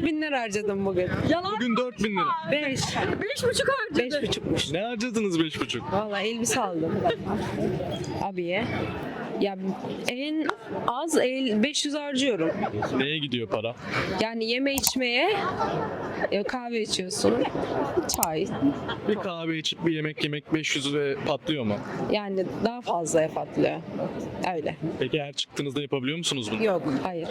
4000 lira harcadım bugün. Yalan. Bugün 4000 lira. 5. Beş buçuk harcadı. 5,5'muş. Ne harcadınız 5,5? Valla elbise aldım. Abiye. Ya en az el 500 harcıyorum. Neye gidiyor para? Yani yeme içmeye e, kahve içiyorsun. Çay. Bir kahve içip bir yemek yemek 500 ve patlıyor mu? Yani daha fazla patlıyor. Öyle. Peki her çıktığınızda yapabiliyor musunuz bunu? Yok, hayır.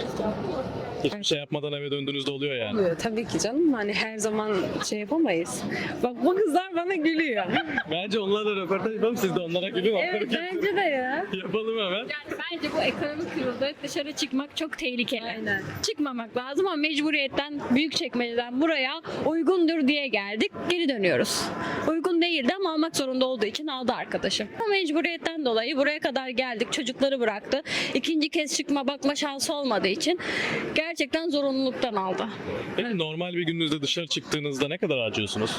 Hiçbir şey yapmadan eve döndüğünüzde oluyor yani. Oluyor tabii ki canım. Hani her zaman şey yapamayız. Bak bu kızlar bana gülüyor. Bence onlarla röportaj yapalım siz de onlara gülün. evet onları bence de ya. Yapalım hemen. Yani bence bu ekonomik krizde dışarı çıkmak çok tehlikeli. Aynen. Çıkmamak lazım ama mecburiyetten büyük çekmeceden buraya uygundur diye geldik. Geri dönüyoruz. Uygun değildi ama almak zorunda olduğu için aldı arkadaşım. Ama mecburiyetten dolayı buraya kadar geldik. Çocukları bıraktı. İkinci kez çıkma bakma şansı olmadığı için gerçekten zorunluluktan aldı. Peki normal bir gününüzde dışarı çıktığınızda ne kadar harcıyorsunuz?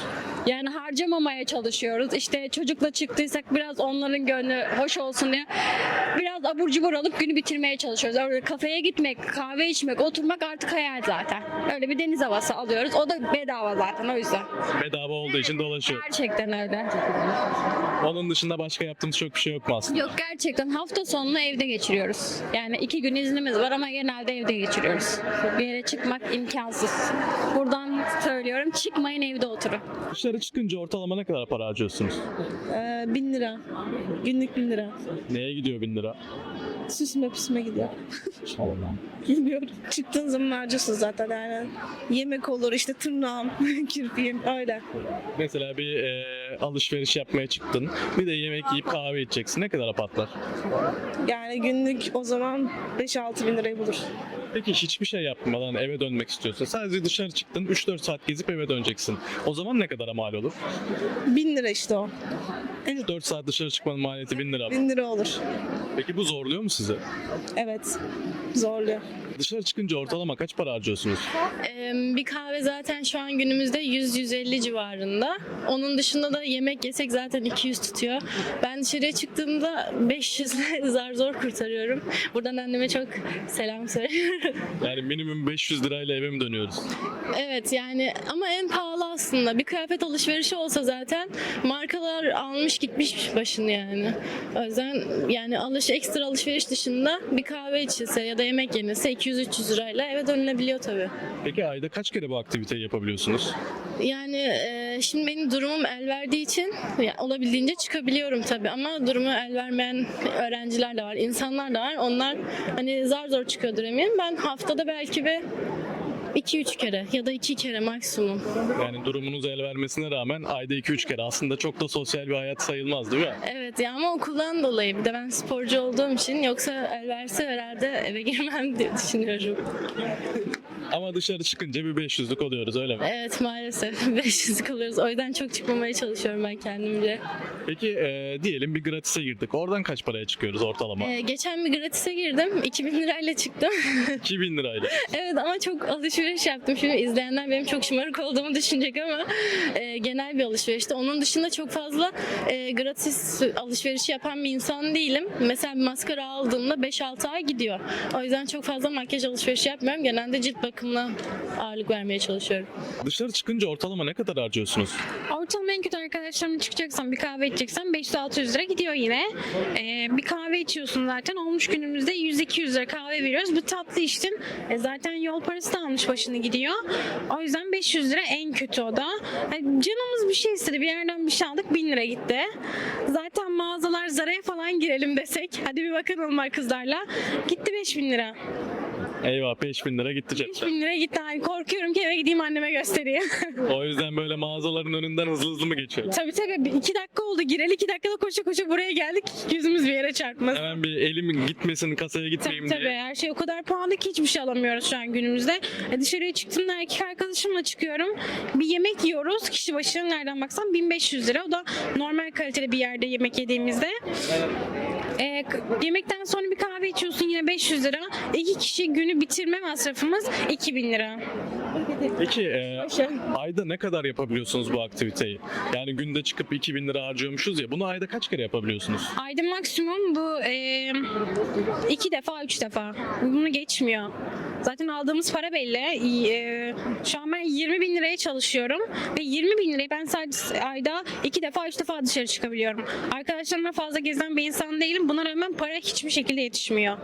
Yani harcamamaya çalışıyoruz. İşte çocukla çıktıysak biraz onların gönlü hoş olsun diye biraz abur cubur alıp günü bitirmeye çalışıyoruz. Öyle kafeye gitmek, kahve içmek, oturmak artık hayal zaten. Öyle bir deniz havası alıyoruz. O da bedava zaten o yüzden. Bedava olduğu için dolaşıyor. Gerçekten öyle. Onun dışında başka yaptığımız çok bir şey yok mu aslında? Yok gerçekten hafta sonunu evde geçiriyoruz. Yani iki gün iznimiz var ama genelde evde geçiriyoruz. Bir yere çıkmak imkansız. Buradan söylüyorum çıkmayın evde oturun. Dışarı çıkınca ortalama ne kadar para harcıyorsunuz? Ee, bin lira. Günlük bin lira. Neye gidiyor 1000 lira? Süsme püsme gidiyor. Bilmiyorum. Çıktığın zaman harcıyorsun zaten yani. Yemek olur işte tırnağım, kirpiğim öyle. Mesela bir e, alışveriş yapmaya çıktın. Bir de yemek yiyip kahve içeceksin. Ne kadar patlar? Yani günlük o zaman 5-6 bin lirayı bulur. Peki hiçbir şey yapmadan eve dönmek istiyorsun. Sadece dışarı çıktın 3-4 saat gezip eve döneceksin. O zaman ne kadara mal olur? Bin lira işte o. 4 saat dışarı çıkmanın maliyeti 1000 lira. Bin lira olur. Peki bu zorluyor mu sizi? Evet. Zorluyor. Dışarı çıkınca ortalama kaç para harcıyorsunuz? Ee, Bir kahve zaten şu an günümüzde 100-150 civarında. Onun dışında da yemek yesek zaten 200 tutuyor. Ben dışarıya çıktığımda 500 'le zar zor kurtarıyorum. Buradan anneme çok selam söylüyorum. Yani minimum 500 lirayla eve mi dönüyoruz? evet yani ama en pahalı aslında. Bir kıyafet alışverişi olsa zaten markalar almış gitmiş başını yani. O yüzden yani alış ekstra alışveriş dışında bir kahve içilse ya da yemek yenilse 200-300 lirayla eve dönülebiliyor tabii. Peki ayda kaç kere bu aktiviteyi yapabiliyorsunuz? Yani e, şimdi benim durumum el verdiği için ya, olabildiğince çıkabiliyorum tabii ama durumu el vermeyen öğrenciler de var, insanlar da var. Onlar hani zar zor çıkıyordur eminim. Ben haftada belki bir 2-3 kere ya da 2 kere maksimum. Yani durumunuz el vermesine rağmen ayda 2-3 kere. Aslında çok da sosyal bir hayat sayılmaz değil mi? Evet ya ama okuldan dolayı bir de ben sporcu olduğum için yoksa el verse herhalde eve girmem diye düşünüyorum. Ama dışarı çıkınca bir 500'lük oluyoruz öyle mi? Evet maalesef 500 kalıyoruz. O yüzden çok çıkmamaya çalışıyorum ben kendimce. Peki e, diyelim bir gratis'e girdik. Oradan kaç paraya çıkıyoruz ortalama? Ee, geçen bir gratis'e girdim. 2000 lirayla çıktım. 2000 lirayla. Evet ama çok alışveriş yaptım. Şimdi izleyenler benim çok şımarık olduğumu düşünecek ama e, genel bir alışverişti. Onun dışında çok fazla e, gratis alışveriş yapan bir insan değilim. Mesela bir maskara aldığımda 5-6 ay gidiyor. O yüzden çok fazla makyaj alışverişi yapmıyorum. Genelde cilt bakımına ağırlık vermeye çalışıyorum. Dışarı çıkınca ortalama ne kadar harcıyorsunuz? Ortalama en kötü arkadaşlarımla çıkacaksam bir kahve içeceksem 500-600 lira gidiyor yine. Ee, bir kahve içiyorsun zaten olmuş günümüzde 100-200 lira kahve veriyoruz. Bu tatlı içtin. E, zaten yol parası da almış başını gidiyor. O yüzden 500 lira en kötü o da. Hani canımız bir şey istedi bir yerden bir şey aldık 1000 lira gitti. Zaten mağazalar Zara'ya falan girelim desek. Hadi bir bakalım var kızlarla. Gitti 5000 lira. Eyvah 5000 lira gitti cepten. 5000 lira gitti. Hani korkuyorum ki eve gideyim anneme göstereyim. O yüzden böyle mağazaların önünden hızlı hızlı mı geçiyor? Tabii tabii. Bir- iki dakika oldu. Gireli iki dakikada koşa koşa buraya geldik. Yüzümüz bir yere çarpmasın. Hemen bir elim gitmesin kasaya Tabii gitmeyeyim tabii. diye. Her şey o kadar pahalı ki hiçbir şey alamıyoruz şu an günümüzde. E dışarıya çıktığımda erkek arkadaşımla çıkıyorum. Bir yemek yiyoruz. Kişi başı nereden baksan 1500 lira. O da normal kaliteli bir yerde yemek yediğimizde. E, yemekten sonra bir kahve içiyorsun yine 500 lira. İki kişi günü bitirme masrafımız 2000 lira. Peki e, ayda ne kadar yapabiliyorsunuz bu aktiviteyi? Yani günde çıkıp 2000 lira harcıyormuşuz ya bunu ayda kaç kere yapabiliyorsunuz? Ayda maksimum bu e, iki defa üç defa. Bunu geçmiyor. Zaten aldığımız para belli. Ee, şu an ben 20 bin liraya çalışıyorum ve 20 bin lirayı ben sadece ayda iki defa üç defa dışarı çıkabiliyorum. Arkadaşlarımla fazla gezen bir insan değilim. Buna rağmen para hiçbir şekilde yetişmiyor.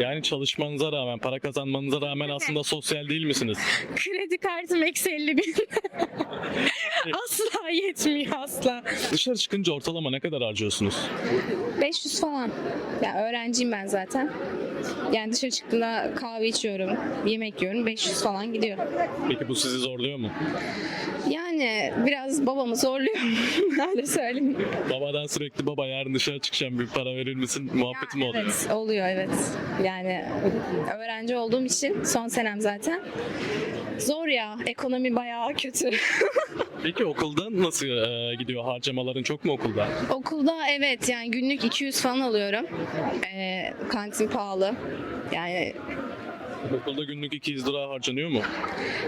Yani çalışmanıza rağmen, para kazanmanıza rağmen aslında sosyal değil misiniz? Kredi kartım eksi 50 bin. asla yetmiyor asla. Dışarı çıkınca ortalama ne kadar harcıyorsunuz? 500 falan. Ya öğrenciyim ben zaten. Yani dışarı çıktığımda kahve içiyorum, yemek yiyorum. 500 falan gidiyor. Peki bu sizi zorluyor mu? Yani biraz babamı zorluyor. Öyle söyleyeyim. Babadan sürekli baba yarın dışarı çıkacağım bir para verir misin muhabbeti mi oluyor? Evet, oluyor evet. Yani öğrenci olduğum için son senem zaten. Zor ya. Ekonomi bayağı kötü. Peki okulda nasıl e, gidiyor harcamaların çok mu okulda? Okulda evet yani günlük 200 falan alıyorum. Ee, kantin pahalı. Yani Okulda günlük 200 lira harcanıyor mu?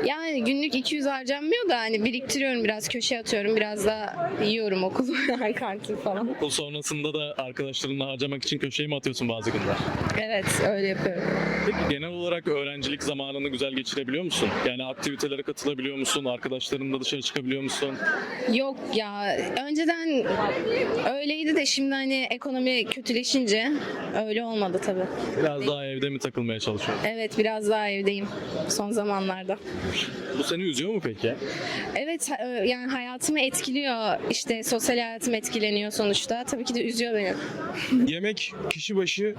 Yani günlük 200 harcanmıyor da hani biriktiriyorum biraz köşe atıyorum biraz da yiyorum okulu kantin falan. Okul sonrasında da arkadaşlarınla harcamak için köşeye mi atıyorsun bazı günler? Evet öyle yapıyorum. Peki genel olarak öğrencilik zamanını güzel geçirebiliyor musun? Yani aktivitelere katılabiliyor musun? Arkadaşlarınla dışarı çıkabiliyor musun? Yok ya önceden öyleydi de şimdi hani ekonomi kötüleşince öyle olmadı tabii. Biraz daha evde mi takılmaya çalışıyorsun? Evet biraz daha evdeyim son zamanlarda. Bu seni üzüyor mu peki? Evet ha- yani hayatımı etkiliyor işte sosyal hayatım etkileniyor sonuçta. Tabii ki de üzüyor beni. Yemek kişi başı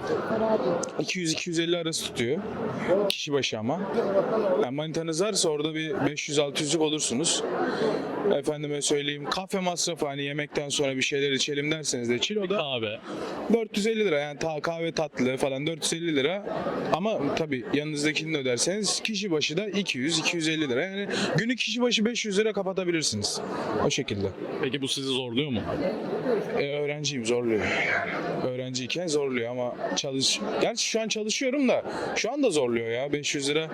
200-250 arası tutuyor. Kişi başı ama. Yani manitanız varsa orada bir 500-600'lük olursunuz. Efendime söyleyeyim kafe masrafı hani yemekten sonra bir şeyler içelim derseniz de Çilo'da Abi 450 lira yani ta kahve tatlı falan 450 lira ama tabii yanınızdakini de öderseniz kişi başı da 200-250 lira yani günlük kişi başı 500 lira kapatabilirsiniz. O şekilde. peki bu sizi zorluyor mu? E, öğrenciyim zorluyor. Öğrenciyken zorluyor ama çalış. Gerçi şu an çalışıyorum da şu anda zorluyor ya 500 lira.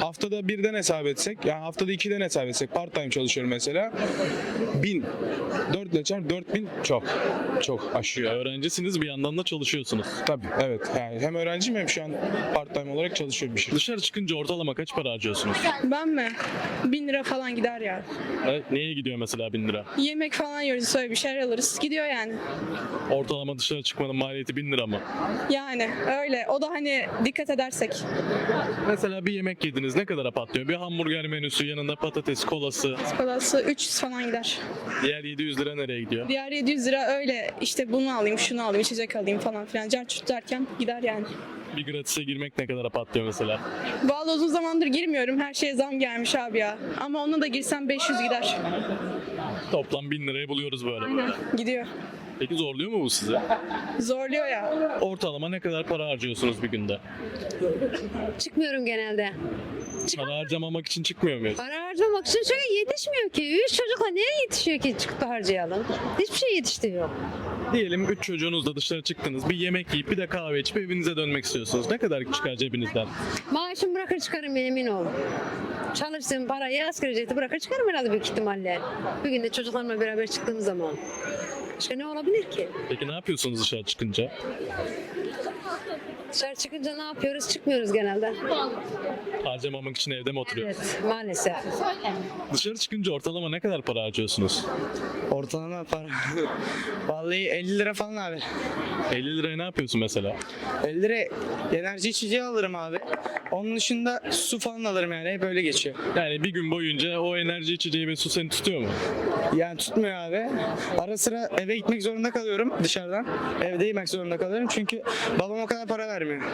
Haftada birden hesap etsek yani haftada ikiden hesap etsek part time çalışıyorum mesela 1000 4 ile çarp 4000 çok çok aşıyor. Öğrencisiniz bir yandan da çalışıyorsunuz. Tabii evet yani hem öğrenciyim hem şu an part time olarak çalışıyorum bir şey. Dışarı çıkınca ortalama kaç para harcıyorsunuz? Ben mi? Bin lira falan gider ya. E, Neye gidiyor mesela 1000 lira? Yemek falan yiyoruz sonra bir şeyler alırız. Gidiyor yani. Ortalama dışarı çıkmanın maliyeti 1000 lira mı? Yani öyle. O da hani dikkat edersek. Mesela bir yemek yediniz ne kadara patlıyor? Bir hamburger menüsü yanında patates, kolası. Kolası 300 falan gider. Diğer 700 lira nereye gidiyor? Diğer 700 lira öyle işte bunu alayım, şunu alayım, içecek alayım falan filan. Carçurt derken gider yani. Bir gratis'e girmek ne kadara patlıyor mesela? Vallahi uzun zamandır girmiyorum. Her şeye zam gelmiş abi ya. Ama ona da girsem 500 gider. Toplam 1000 lirayı buluyoruz böyle. Gidiyor. Peki zorluyor mu bu sizi? Zorluyor ya. Ortalama ne kadar para harcıyorsunuz bir günde? Çıkmıyorum genelde. Para harcamamak için çıkmıyor muyuz? Para harcamak için çünkü yetişmiyor ki. Üç çocukla neye yetişiyor ki çıkıp da harcayalım? Hiçbir şey yetiştiriyor. Diyelim 3 çocuğunuzla dışarı çıktınız. Bir yemek yiyip bir de kahve içip evinize dönmek istiyorsunuz. Ne kadar çıkar cebinizden? Maaşımı bırakır çıkarım emin ol. Çalıştığım parayı asgari ücreti bırakır çıkarım herhalde büyük ihtimalle. Bir günde çocuklarımla beraber çıktığım zaman. Başka ne olabilir ki? Peki ne yapıyorsunuz dışarı çıkınca? Dışarı çıkınca ne yapıyoruz? Çıkmıyoruz genelde. Harcamamak için evde mi oturuyorsunuz? Evet maalesef. Dışarı çıkınca ortalama ne kadar para harcıyorsunuz? Ortalama para. Vallahi 50 lira falan abi. 50 liraya ne yapıyorsun mesela? 50 lira enerji içeceği alırım abi. Onun dışında su falan alırım yani hep öyle geçiyor. Yani bir gün boyunca o enerji içeceği ve su seni tutuyor mu? Yani tutmuyor abi. Ara sıra eve gitmek zorunda kalıyorum dışarıdan. Evde yemek zorunda kalıyorum çünkü babam o kadar para vermiyor.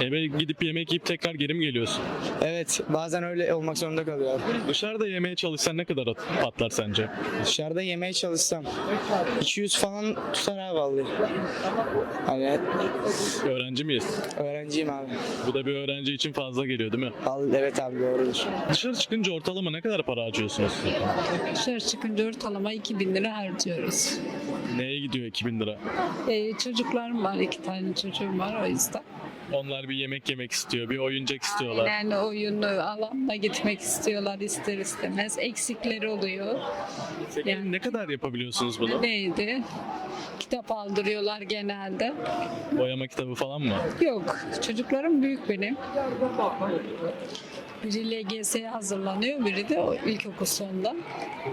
Eve gidip yemek yiyip tekrar geri mi geliyorsun? Evet bazen öyle olmak zorunda kalıyor. Dışarıda yemeye çalışsan ne kadar at- patlar sence? Dışarıda yemeye çalışsam 200 falan tutar abi vallahi. Hani Öğrenci miyiz? öğrenciyim abi. Bu da bir öğrenci için fazla geliyor değil mi? Vallahi evet abi doğrudur. Dışarı çıkınca ortalama ne kadar para harcıyorsunuz? Dışarı çıkınca ortalama 2000 lira harcıyoruz. Neye gidiyor 2000 lira? Ee, çocuklarım var, iki tane çocuğum var o yüzden. Onlar bir yemek yemek istiyor, bir oyuncak istiyorlar. Yani oyunu alanına gitmek istiyorlar ister istemez. Eksikleri oluyor. Peki Yani- ne kadar yapabiliyorsunuz bunu? Neydi? Kitap aldırıyorlar genelde. Boyama kitabı falan mı? Yok. Çocuklarım büyük benim. Biri LGS'ye hazırlanıyor, biri de o ilkokul sonunda.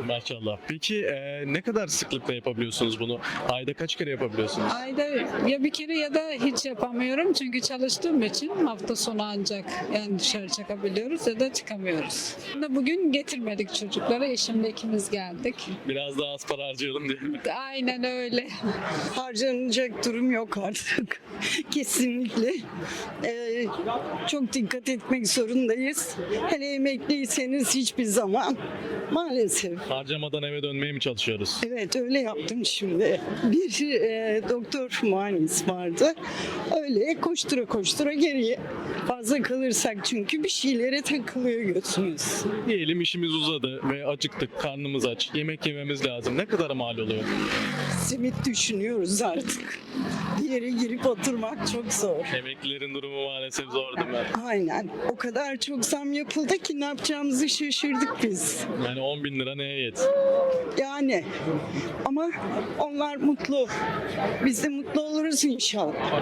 Maşallah. Peki e, ne kadar sıklıkla yapabiliyorsunuz bunu? Ayda kaç kere yapabiliyorsunuz? Ayda ya bir kere ya da hiç yapamıyorum çünkü çalıştığım için hafta sonu ancak yani dışarı çıkabiliyoruz ya da çıkamıyoruz. Bugün getirmedik çocukları, eşimle ikimiz geldik. Biraz daha az para harcayalım diye. Aynen öyle. harcanacak durum yok artık. Kesinlikle. Ee, çok dikkat etmek zorundayız. Hele emekliyseniz hiçbir zaman. Maalesef. Harcamadan eve dönmeye mi çalışıyoruz? Evet öyle yaptım şimdi. Bir e, doktor muayenesi vardı. Öyle koştura koştura geriye. Fazla kalırsak çünkü bir şeylere takılıyor gözümüz. Diyelim işimiz uzadı ve acıktık, karnımız aç. Yemek yememiz lazım. Ne kadar mal oluyor? Simit düşünüyoruz artık. Bir yere girip oturmak çok zor. Emeklilerin durumu maalesef zor değil mi? Aynen. O kadar çok zam yapıldı ki ne yapacağımızı şaşırdık biz. Yani 10 bin lira neye yet? Yani ama onlar mutlu. Biz de mutlu oluruz inşallah.